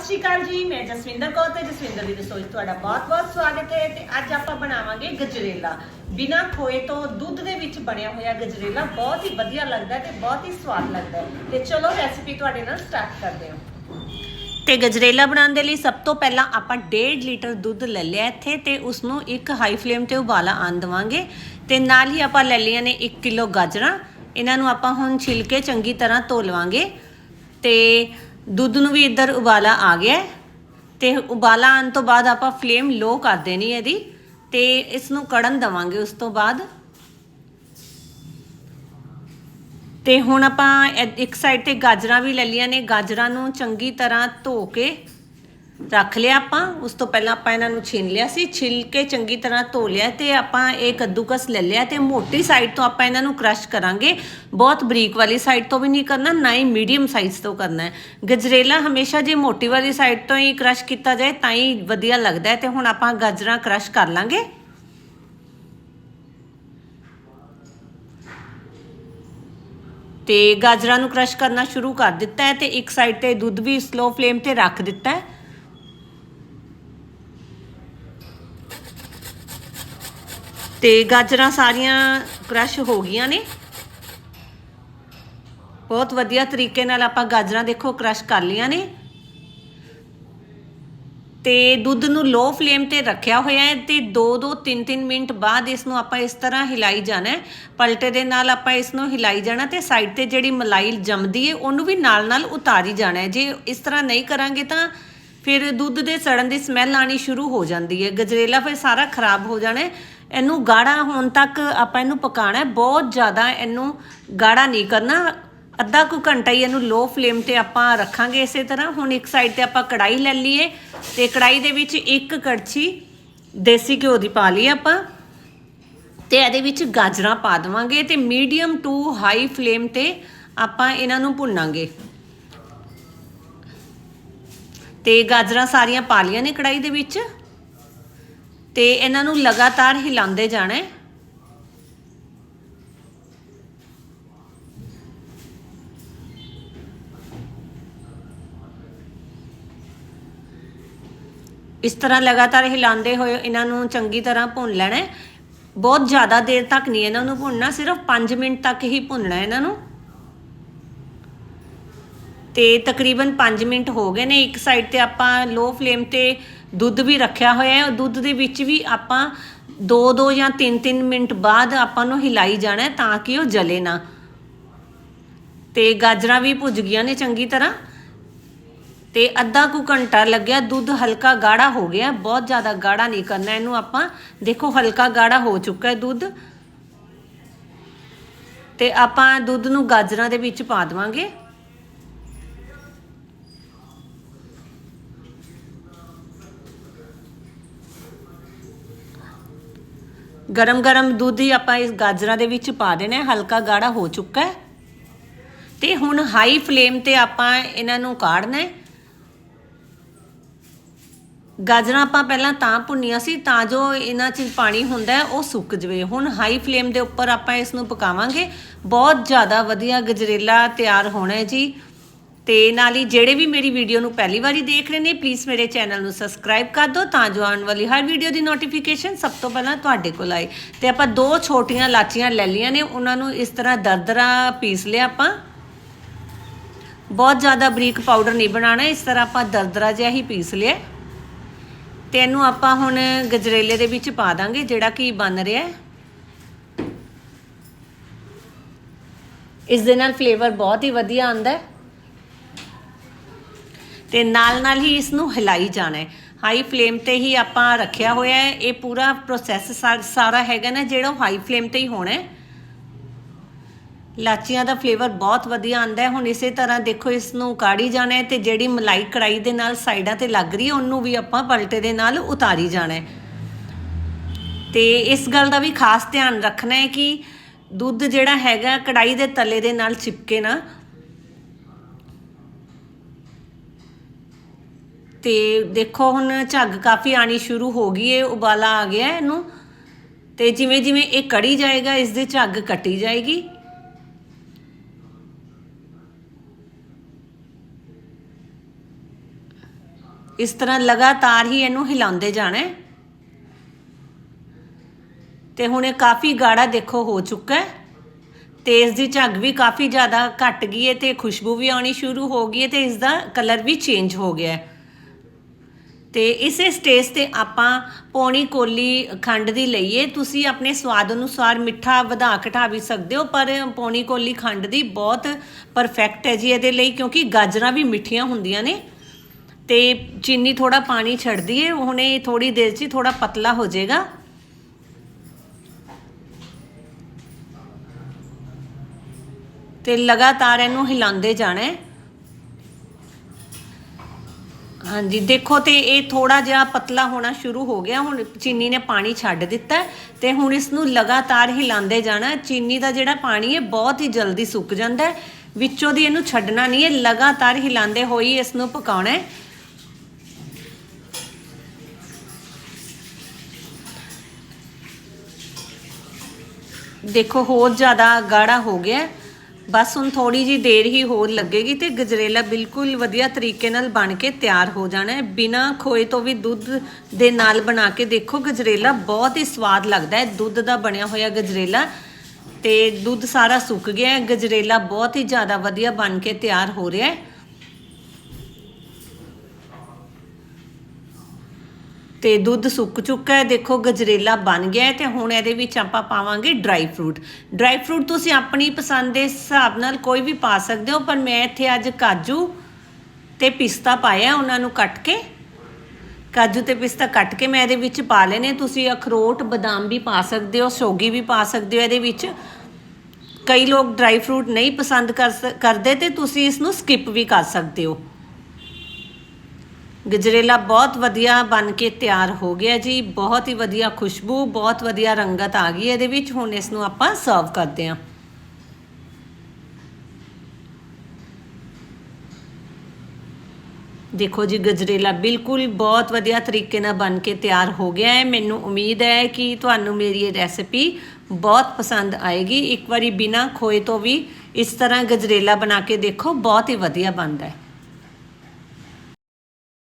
ਸਤਿ ਸ਼੍ਰੀ ਅਕਾਲ ਜੀ, ਮੈਂ ਜਸਵਿੰਦਰ ਕੌਰ ਤੇ ਜਸਵਿੰਦਰ ਦੀ ਰਸੋਈ 'ਚ ਤੁਹਾਡਾ ਬਹੁਤ-ਬਹੁਤ ਸਵਾਗਤ ਹੈ ਤੇ ਅੱਜ ਆਪਾਂ ਬਣਾਵਾਂਗੇ ਗਜਰੇਲਾ। ਬਿਨਾ ਖੋਏ ਤੋਂ ਦੁੱਧ ਦੇ ਵਿੱਚ ਬਣਿਆ ਹੋਇਆ ਗਜਰੇਲਾ ਬਹੁਤ ਹੀ ਵਧੀਆ ਲੱਗਦਾ ਹੈ ਤੇ ਬਹੁਤ ਹੀ ਸਵਾਦ ਲੱਗਦਾ ਹੈ। ਤੇ ਚਲੋ ਰੈਸਿਪੀ ਤੁਹਾਡੇ ਨਾਲ ਸਟਾਰਟ ਕਰਦੇ ਹਾਂ। ਤੇ ਗਜਰੇਲਾ ਬਣਾਉਣ ਦੇ ਲਈ ਸਭ ਤੋਂ ਪਹਿਲਾਂ ਆਪਾਂ 1.5 ਲੀਟਰ ਦੁੱਧ ਲੈ ਲਿਆ ਇੱਥੇ ਤੇ ਉਸ ਨੂੰ ਇੱਕ ਹਾਈ ਫਲੇਮ ਤੇ ਉਬਾਲਾ ਆਣ ਦਵਾਂਗੇ। ਤੇ ਨਾਲ ਹੀ ਆਪਾਂ ਲੈ ਲਈਆਂ ਨੇ 1 ਕਿਲੋ ਗਾਜਰਾਂ। ਇਹਨਾਂ ਨੂੰ ਆਪਾਂ ਹੁਣ ਛਿਲ ਕੇ ਚੰਗੀ ਤਰ੍ਹਾਂ ਧੋ ਲਵਾਂਗੇ। ਤੇ ਦੁੱਧ ਨੂੰ ਵੀ ਇੱਧਰ ਉਬਾਲਾ ਆ ਗਿਆ ਹੈ ਤੇ ਉਬਾਲਾ ਆਉਣ ਤੋਂ ਬਾਅਦ ਆਪਾਂ ਫਲੇਮ ਲੋ ਕਰ ਦੇਣੀ ਹੈ ਇਹਦੀ ਤੇ ਇਸ ਨੂੰ ਕੜਨ ਦਵਾਂਗੇ ਉਸ ਤੋਂ ਬਾਅਦ। ਤੇ ਹੁਣ ਆਪਾਂ ਇੱਕ ਸਾਈਡ ਤੇ ਗਾਜਰਾਂ ਵੀ ਲੈ ਲਈਆਂ ਨੇ, ਗਾਜਰਾਂ ਨੂੰ ਚੰਗੀ ਤਰ੍ਹਾਂ ਧੋ ਕੇ ਰੱਖ ਲਿਆ ਆਪਾਂ, ਉਸ ਤੋਂ ਪਹਿਲਾਂ ਆਪਾਂ ਇਹਨਾਂ ਨੂੰ ਛਿਲ ਲਿਆ ਸੀ ਛਿੱਲ ਕੇ ਚੰਗੀ ਤਰ੍ਹਾਂ ਧੋ ਲਿਆ ਤੇ ਆਪਾਂ ਇਹ ਕੱਦੂਕਸ ਲੈ ਲਿਆ ਤੇ ਮੋਟੀ ਸਾਈਡ ਤੋਂ ਆਪਾਂ ਇਹਨਾਂ ਨੂੰ ਕ੍ਰਸ਼ ਕਰਾਂਗੇ। ਬਹੁਤ ਬਰੀਕ ਵਾਲੀ ਸਾਈਡ ਤੋਂ ਵੀ ਨਹੀਂ ਕਰਨਾ, ਨਾ ਹੀ ਮੀਡੀਅਮ ਸਾਈਜ਼ ਤੋਂ ਕਰਨਾ ਹੈ। ਗਜਰੇਲਾ ਹਮੇਸ਼ਾ ਜੇ ਮੋਟੀ ਵਾਲੀ ਸਾਈਡ ਤੋਂ ਹੀ ਕ੍ਰਸ਼ ਕੀਤਾ ਜਾਏ, ਤਾਂ ਹੀ ਵਧੀਆ ਲੱਗਦਾ ਹੈ ਤੇ ਹੁਣ ਆਪਾਂ ਗਾਜਰਾਂ ਕ੍ਰਸ਼ ਕਰ ਲਾਂਗੇ। ਤੇ ਗਾਜਰਾਂ ਨੂੰ ਕ੍ਰਸ਼ ਕਰਨਾ ਸ਼ੁਰੂ ਕਰ ਦਿੱਤਾ ਹੈ ਤੇ ਇੱਕ ਸਾਈਡ ਤੇ ਦੁੱਧ ਵੀ ਸਲੋ ਫਲੇਮ ਤੇ ਰੱਖ ਦਿੱਤਾ ਹੈ। ਤੇ ਗਾਜਰਾਂ ਸਾਰੀਆਂ ਕ੍ਰਸ਼ ਹੋ ਗਈਆਂ ਨੇ। ਬਹੁਤ ਵਧੀਆ ਤਰੀਕੇ ਨਾਲ ਆਪਾਂ ਗਾਜਰਾਂ ਦੇਖੋ ਕ੍ਰਸ਼ ਕਰ ਲੀਆਂ ਨੇ। ਤੇ ਦੁੱਧ ਨੂੰ ਲੋ ਫਲੇਮ ਤੇ ਰੱਖਿਆ ਹੋਇਆ ਹੈ ਤੇ 2-2 3-3 ਮਿੰਟ ਬਾਅਦ ਇਸ ਨੂੰ ਆਪਾਂ ਇਸ ਤਰ੍ਹਾਂ ਹਿਲਾਈ ਜਾਣਾ ਹੈ। ਪਲਟੇ ਦੇ ਨਾਲ ਆਪਾਂ ਇਸ ਨੂੰ ਹਿਲਾਈ ਜਾਣਾ ਤੇ ਸਾਈਡ ਤੇ ਜਿਹੜੀ ਮਲਾਈ ਜੰਮਦੀ ਹੈ ਉਹਨੂੰ ਵੀ ਨਾਲ-ਨਾਲ ਉਤਾਰੀ ਜਾਣਾ ਹੈ। ਜੇ ਇਸ ਤਰ੍ਹਾਂ ਨਹੀਂ ਕਰਾਂਗੇ ਤਾਂ ਫਿਰ ਦੁੱਧ ਦੇ ਸੜਨ ਦੀ ਸਮੈਲ ਆਣੀ ਸ਼ੁਰੂ ਹੋ ਜਾਂਦੀ ਹੈ। ਗਜਰੇਲਾ ਫਿਰ ਸਾਰਾ ਖਰਾਬ ਹੋ ਜਾਣਾ ਹੈ। ਇਹਨੂੰ ਗਾੜਾ ਹੋਣ ਤੱਕ ਆਪਾਂ ਇਹਨੂੰ ਪਕਾਣਾ ਬਹੁਤ ਜ਼ਿਆਦਾ ਇਹਨੂੰ ਗਾੜਾ ਨਹੀਂ ਕਰਨਾ। ਅੱਧਾ ਕੁ ਘੰਟਾ ਹੀ ਇਹਨੂੰ ਲੋ ਫਲੇਮ ਤੇ ਆਪਾਂ ਰੱਖਾਂਗੇ ਇਸੇ ਤਰ੍ਹਾਂ। ਹੁਣ ਇੱਕ ਸਾਈਡ ਤੇ ਆਪਾਂ ਕੜਾਈ ਲੈ ਲਈਏ ਤੇ ਕੜਾਈ ਦੇ ਵਿੱਚ ਇੱਕ ਕੜਛੀ ਦੇਸੀ ਘਿਓ ਦੀ ਪਾ ਲਈ ਆਪਾਂ ਤੇ ਇਹਦੇ ਵਿੱਚ ਗਾਜਰਾਂ ਪਾ ਦੇਵਾਂਗੇ ਤੇ ਮੀਡੀਅਮ ਟੂ ਹਾਈ ਫਲੇਮ ਤੇ ਆਪਾਂ ਇਹਨਾਂ ਨੂੰ ਭੁੰਨਾਂਗੇ। ਤੇ ਗਾਜਰਾਂ ਸਾਰੀਆਂ ਪਾ ਲੀਆਂ ਨੇ ਕੜਾਈ ਦੇ ਵਿੱਚ। ਤੇ ਇਹਨਾਂ ਨੂੰ ਲਗਾਤਾਰ ਹਿਲਾਉਂਦੇ ਜਾਣਾ ਹੈ। ਇਸ ਤਰ੍ਹਾਂ ਲਗਾਤਾਰ ਹਿਲਾਉਂਦੇ ਹੋਏ ਇਹਨਾਂ ਨੂੰ ਚੰਗੀ ਤਰ੍ਹਾਂ ਭੁੰਨ ਲੈਣਾ ਹੈ। ਬਹੁਤ ਜ਼ਿਆਦਾ ਦੇਰ ਤੱਕ ਨਹੀਂ ਇਹਨਾਂ ਨੂੰ ਭੁੰਨਣਾ, ਸਿਰਫ 5 ਮਿੰਟ ਤੱਕ ਹੀ ਭੁੰਨਣਾ ਇਹਨਾਂ ਨੂੰ। ਤੇ ਤਕਰੀਬਨ 5 ਮਿੰਟ ਹੋ ਗਏ ਨੇ, ਇੱਕ ਸਾਈਡ ਤੇ ਆਪਾਂ ਲੋ ਫਲੇਮ ਤੇ ਦੁੱਧ ਵੀ ਰੱਖਿਆ ਹੋਇਆ ਹੈ। ਦੁੱਧ ਦੇ ਵਿੱਚ ਵੀ ਆਪਾਂ 2-2 ਜਾਂ 3-3 ਮਿੰਟ ਬਾਅਦ ਆਪਾਂ ਨੂੰ ਹਿਲਾਈ ਜਾਣਾ ਤਾਂ ਕਿ ਉਹ ਜਲੇ ਨਾ। ਤੇ ਗਾਜਰਾਂ ਵੀ ਭੁੱਜ ਗਈਆਂ ਨੇ ਚੰਗੀ ਤਰ੍ਹਾਂ। ਤੇ ਅੱਧਾ ਕੁ ਘੰਟਾ ਲੱਗਿਆ, ਦੁੱਧ ਹਲਕਾ ਗਾੜਾ ਹੋ ਗਿਆ। ਬਹੁਤ ਜ਼ਿਆਦਾ ਗਾੜਾ ਨਹੀਂ ਕਰਨਾ, ਇਹਨੂੰ ਆਪਾਂ ਦੇਖੋ ਹਲਕਾ ਗਾੜਾ ਹੋ ਚੁੱਕਾ ਹੈ ਦੁੱਧ। ਤੇ ਆਪਾਂ ਦੁੱਧ ਨੂੰ ਗਾਜਰਾਂ ਦੇ ਵਿੱਚ ਪਾ ਦੇਵਾਂਗੇ। ਗਰਮ ਗਰਮ ਦੁੱਧ ਹੀ ਆਪਾਂ ਇਸ ਗਾਜਰਾਂ ਦੇ ਵਿੱਚ ਪਾ ਦੇਣਾ ਹੈ, ਹਲਕਾ ਗਾੜਾ ਹੋ ਚੁੱਕਾ ਹੈ। ਤੇ ਹੁਣ ਹਾਈ ਫਲੇਮ ਤੇ ਆਪਾਂ ਇਹਨਾਂ ਨੂੰ ਕਾੜਨਾ ਹੈ। ਗਾਜਰਾਂ ਆਪਾਂ ਪਹਿਲਾਂ ਤਾਂ ਭੁੰਨੀਆਂ ਸੀ, ਤਾਂ ਜੋ ਇਹਨਾਂ 'ਚ ਪਾਣੀ ਹੁੰਦਾ ਹੈ, ਉਹ ਸੁੱਕ ਜਵੇ। ਹੁਣ ਹਾਈ ਫਲੇਮ ਦੇ ਉੱਪਰ ਆਪਾਂ ਇਸ ਨੂੰ ਪਕਾਵਾਂਗੇ। ਬਹੁਤ ਜ਼ਿਆਦਾ ਵਧੀਆ ਗਜਰੇਲਾ ਤਿਆਰ ਹੋਣਾ ਹੈ ਜੀ। ਤੇ ਨਾਲ ਹੀ ਜਿਹੜੇ ਵੀ ਮੇਰੀ ਵੀਡੀਓ ਨੂੰ ਪਹਿਲੀ ਵਾਰੀ ਦੇਖ ਰਹੇ ਨੇ ਪਲੀਜ਼ ਮੇਰੇ ਚੈਨਲ ਨੂੰ ਸਬਸਕ੍ਰਾਈਬ ਕਰ ਦਿਓ ਤਾਂ ਜੋ ਆਉਣ ਵਾਲੀ ਹਰ ਵੀਡੀਓ ਦੀ ਨੋਟੀਫਿਕੇਸ਼ਨ ਸਭ ਤੋਂ ਪਹਿਲਾਂ ਤੁਹਾਡੇ ਕੋਲ ਆਏ। ਤੇ ਆਪਾਂ ਦੋ ਛੋਟੀਆਂ ਲਾਚੀਆਂ ਲੈ ਲਈਆਂ ਨੇ, ਉਹਨਾਂ ਨੂੰ ਇਸ ਤਰ੍ਹਾਂ ਦਰਦਰਾ ਪੀਸ ਲਿਆ ਆਪਾਂ। ਬਹੁਤ ਜ਼ਿਆਦਾ ਬਰੀਕ ਪਾਊਡਰ ਨਹੀਂ ਬਣਾਉਣਾ, ਇਸ ਤਰ੍ਹਾਂ ਆਪਾਂ ਦਰਦਰਾ ਜਿਹਾ ਹੀ ਪੀਸ ਲਿਆ। ਤੇ ਇਹਨੂੰ ਆਪਾਂ ਹੁਣ ਗਜਰੇਲੇ ਦੇ ਵਿੱਚ ਪਾ ਦਾਂਗੇ, ਜਿਹੜਾ ਕਿ ਬਣ ਰਿਹਾ ਹੈ। ਇਸ ਦੇ ਨਾਲ ਫਲੇਵਰ ਬਹੁਤ ਹੀ ਵਧੀਆ ਆਉਂਦਾ ਹੈ। ਤੇ ਨਾਲ ਨਾਲ ਹੀ ਇਸ ਨੂੰ ਹਿਲਾਈ ਜਾਣਾ ਹੈ। ਹਾਈ ਫਲੇਮ ਤੇ ਹੀ ਆਪਾਂ ਰੱਖਿਆ ਹੋਇਆ ਹੈ। ਇਹ ਪੂਰਾ ਪ੍ਰੋਸੈਸ ਸਾਰਾ ਹੈਗਾ ਨਾ, ਜਿਹੜਾ ਹਾਈ ਫਲੇਮ ਤੇ ਹੀ ਹੋਣਾ ਹੈ। ਲਾਚੀਆਂ ਦਾ ਫਲੇਵਰ ਬਹੁਤ ਵਧੀਆ ਆਂਦਾ ਹੈ। ਹੁਣ ਇਸੇ ਤਰ੍ਹਾਂ ਦੇਖੋ ਇਸ ਨੂੰ ਕਾੜੀ ਜਾਣਾ ਹੈ ਤੇ ਜਿਹੜੀ ਮਲਾਈ ਕੜਾਈ ਦੇ ਨਾਲ ਸਾਈਡਾਂ ਤੇ ਲੱਗ ਰਹੀ ਹੈ, ਉਹਨੂੰ ਵੀ ਆਪਾਂ ਪਲਟੇ ਦੇ ਨਾਲ ਉਤਾਰੀ ਜਾਣਾ ਹੈ। ਤੇ ਇਸ ਗੱਲ ਦਾ ਵੀ ਖਾਸ ਧਿਆਨ ਰੱਖਣਾ ਹੈ ਕਿ ਦੁੱਧ ਜਿਹੜਾ ਹੈਗਾ ਕੜਾਈ ਦੇ ਤਲੇ ਦੇ ਨਾਲ ਚਿਪਕੇ ਨਾ ਤੇ ਦੇਖੋ ਹੁਣ ਝੱਗ ਕਾਫੀ ਆਣੀ ਸ਼ੁਰੂ ਹੋ ਗਈ ਹੈ ਉਬਾਲਾ ਆ ਗਿਆ ਇਹਨੂੰ। ਤੇ ਜਿਵੇਂ ਜਿਵੇਂ ਇਹ ਕੜੀ ਜਾਏਗਾ, ਇਸ ਦੀ ਝੱਗ ਕੱਟੀ ਜਾਏਗੀ। ਇਸ ਤਰ੍ਹਾਂ ਲਗਾਤਾਰ ਹੀ ਇਹਨੂੰ ਹਿਲਾਉਂਦੇ ਜਾਣਾ ਹੈ। ਤੇ ਹੁਣ ਇਹ ਕਾਫੀ ਗਾੜਾ ਦੇਖੋ ਹੋ ਚੁੱਕਾ ਹੈ। ਤੇ ਇਸ ਦੀ ਝੱਗ ਵੀ ਕਾਫੀ ਜ਼ਿਆਦਾ ਘਟ ਗਈ ਹੈ ਤੇ ਖੁਸ਼ਬੂ ਵੀ ਆਉਣੀ ਸ਼ੁਰੂ ਹੋ ਗਈ ਹੈ ਤੇ ਇਸ ਦਾ ਕਲਰ ਵੀ ਚੇਂਜ ਹੋ ਗਿਆ ਹੈ। ਤੇ ਇਸੇ ਸਟੇਜ ਤੇ ਆਪਾਂ ਪੌਣੀ ਕੋਲੀ ਖੰਡ ਦੀ ਲਈਏ। ਤੁਸੀਂ ਆਪਣੇ ਸਵਾਦ ਅਨੁਸਾਰ ਮਿੱਠਾ ਵਧਾ ਘਟਾ ਵੀ ਸਕਦੇ ਹੋ, ਪਰ ਪੌਣੀ ਕੋਲੀ ਖੰਡ ਦੀ ਬਹੁਤ ਪਰਫੈਕਟ ਹੈ ਜੀ ਇਹਦੇ ਲਈ, ਕਿਉਂਕਿ ਗਾਜਰਾਂ ਵੀ ਮਿੱਠੀਆਂ ਹੁੰਦੀਆਂ ਨੇ। ਤੇ ਚੀਨੀ ਥੋੜਾ ਪਾਣੀ ਛੱਡਦੀ ਹੈ ਹੁਣ ਇਹ ਥੋੜੀ ਦੇਰ 'ਚ ਹੀ ਥੋੜਾ ਪਤਲਾ ਹੋ ਜਾਏਗਾ। ਤੇ ਲਗਾਤਾਰ ਇਹਨੂੰ ਹਿਲਾਉਂਦੇ ਜਾਣਾ ਹੈ ਹਾਂਜੀ, ਦੇਖੋ ਤੇ ਇਹ ਥੋੜਾ ਜਿਹਾ ਪਤਲਾ ਹੋਣਾ ਸ਼ੁਰੂ ਹੋ ਗਿਆ। ਹੁਣ ਚੀਨੀ ਨੇ ਪਾਣੀ ਛੱਡ ਦਿੱਤਾ ਹੈ ਤੇ ਹੁਣ ਇਸ ਨੂੰ ਲਗਾਤਾਰ ਹਿਲਾਉਂਦੇ ਜਾਣਾ ਚੀਨੀ ਦਾ ਜਿਹੜਾ ਪਾਣੀ ਹੈ, ਬਹੁਤ ਹੀ ਜਲਦੀ ਸੁੱਕ ਜਾਂਦਾ ਹੈ। ਵਿੱਚੋਂ ਦੀ ਇਹਨੂੰ ਛੱਡਣਾ ਨਹੀਂ ਹੈ, ਲਗਾਤਾਰ ਹਿਲਾਉਂਦੇ ਹੋਈ ਇਸ ਨੂੰ ਪਕਾਉਣਾ ਹੈ। ਦੇਖੋ, ਹੋਰ ਜ਼ਿਆਦਾ ਗਾੜਾ ਹੋ ਗਿਆ ਬਸ ਹੁਣ ਥੋੜੀ ਜੀ ਦੇਰ ਹੀ ਹੋਰ ਲੱਗੇਗੀ ਤੇ ਗਜਰੇਲਾ ਬਿਲਕੁਲ ਵਧੀਆ ਤਰੀਕੇ ਨਾਲ ਬਣ ਕੇ ਤਿਆਰ ਹੋ ਜਾਣਾ ਹੈ। ਬਿਨਾ ਖੋਏ ਤੋਂ ਵੀ ਦੁੱਧ ਦੇ ਨਾਲ ਬਣਾ ਕੇ ਦੇਖੋ, ਗਜਰੇਲਾ ਬਹੁਤ ਹੀ ਸਵਾਦ ਲੱਗਦਾ ਹੈ। ਦੁੱਧ ਦਾ ਬਣਿਆ ਹੋਇਆ ਗਜਰੇਲਾ ਤੇ ਦੁੱਧ ਸਾਰਾ ਸੁੱਕ ਗਿਆ ਹੈ। ਗਜਰੇਲਾ ਬਹੁਤ ਹੀ ਜ਼ਿਆਦਾ ਵਧੀਆ ਬਣ ਕੇ ਤਿਆਰ ਹੋ ਰਿਹਾ ਹੈ। ਤੇ ਦੁੱਧ ਸੁੱਕ ਚੁੱਕਾ ਹੈ। ਦੇਖੋ, ਗਜਰੇਲਾ ਬਣ ਗਿਆ ਹੈ ਤੇ ਹੁਣ ਇਹਦੇ ਵਿੱਚ ਆਪਾਂ ਪਾਵਾਂਗੇ ਡਰਾਈ ਫਰੂਟ ਡਰਾਈ ਫਰੂਟ ਤੁਸੀਂ ਆਪਣੀ ਪਸੰਦ ਦੇ ਹਿਸਾਬ ਨਾਲ ਕੋਈ ਵੀ ਪਾ ਸਕਦੇ ਹੋ, ਪਰ ਮੈਂ ਇੱਥੇ ਅੱਜ ਕਾਜੂ ਤੇ ਪਿਸਤਾ ਪਾਇਆ ਉਹਨਾਂ ਨੂੰ ਕੱਟ ਕੇ। ਕਾਜੂ ਤੇ ਪਿਸਤਾ ਕੱਟ ਕੇ ਮੈਂ ਇਹਦੇ ਵਿੱਚ ਪਾ ਲੈਨੇ ਤੁਸੀਂ ਅਖਰੋਟ, ਬਦਾਮ ਵੀ ਪਾ ਸਕਦੇ ਹੋ, ਸੋਗੀ ਵੀ ਪਾ ਸਕਦੇ ਹੋ ਇਹਦੇ ਵਿੱਚ। ਕਈ ਲੋਕ ਡਰਾਈ ਫਰੂਟ ਨਹੀਂ ਪਸੰਦ ਕਰ ਸ- ਕਰਦੇ ਤੇ ਤੁਸੀਂ ਇਸ ਨੂੰ ਸਕਿਪ ਵੀ ਕਰ ਸਕਦੇ ਹੋ। ਗਜਰੇਲਾ ਬਹੁਤ ਵਧੀਆ ਬਣ ਕੇ ਤਿਆਰ ਹੋ ਗਿਆ ਜੀ, ਬਹੁਤ ਹੀ ਵਧੀਆ ਖੁਸ਼ਬੂ, ਬਹੁਤ ਵਧੀਆ ਰੰਗਤ ਆ ਗਈ ਇਹਦੇ ਵਿੱਚ। ਹੁਣ ਇਸ ਨੂੰ ਆਪਾਂ ਸਰਵ ਕਰਦੇ ਹਾਂ। ਦੇਖੋ ਜੀ, ਗਜਰੇਲਾ ਬਿਲਕੁਲ ਬਹੁਤ ਵਧੀਆ ਤਰੀਕੇ ਨਾਲ ਬਣ ਕੇ ਤਿਆਰ ਹੋ ਗਿਆ ਹੈ। ਮੈਨੂੰ ਉਮੀਦ ਹੈ ਕਿ ਤੁਹਾਨੂੰ ਮੇਰੀ ਇਹ ਰੈਸਿਪੀ ਬਹੁਤ ਪਸੰਦ ਆਏਗੀ। ਇੱਕ ਵਾਰੀ ਬਿਨਾ ਖੋਏ ਤੋਂ ਵੀ ਇਸ ਤਰ੍ਹਾਂ ਗਜਰੇਲਾ ਬਣਾ ਕੇ ਦੇਖੋ, ਬਹੁਤ ਹੀ ਵਧੀਆ ਬਣਦਾ ਹੈ।